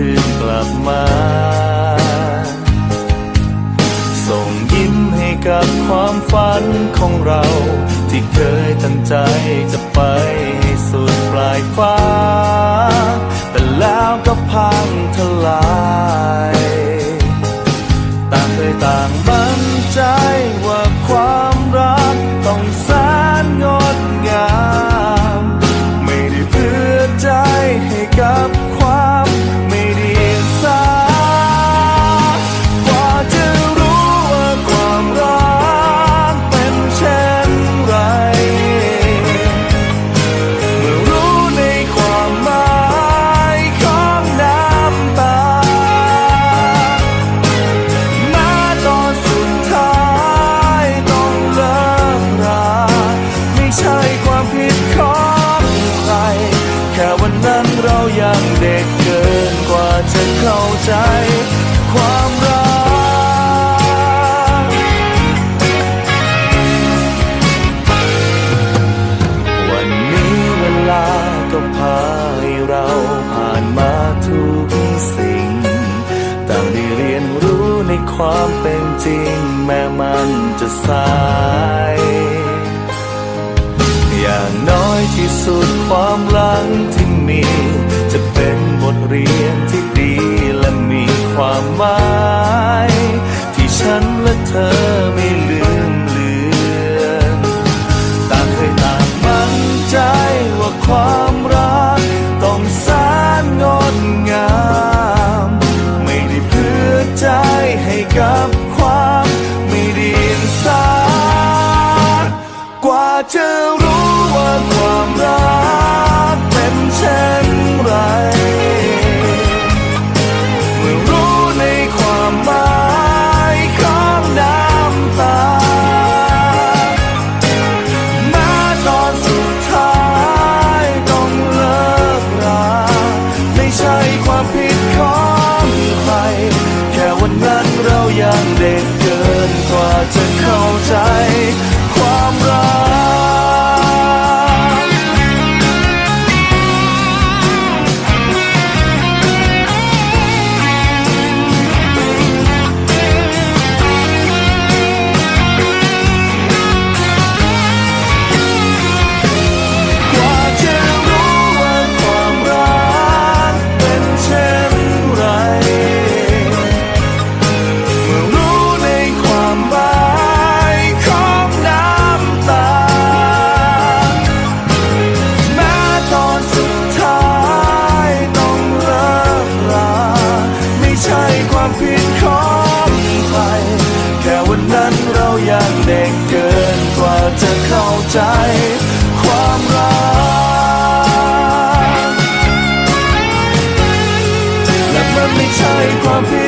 คืนกลับมา ส่งยิ้มให้กับความฝันของเรา ที่เคยตั้งใจจะไปให้สุดปลายฟ้า วันนี้เวลาก็พาให้เราผ่านมาทุกสิ่ง ต่างได้เรียนรู้ในความเป็นจริง แม้มันจะสายอย่างน้อยที่สุดความหลังที่มี จะเป็นบทเรียน เธอรู้ว่าความรัก นั้นเรายังเด็กเกินกว่าจะเข้าใจ ความรักและมันไม่ใช่ความผิด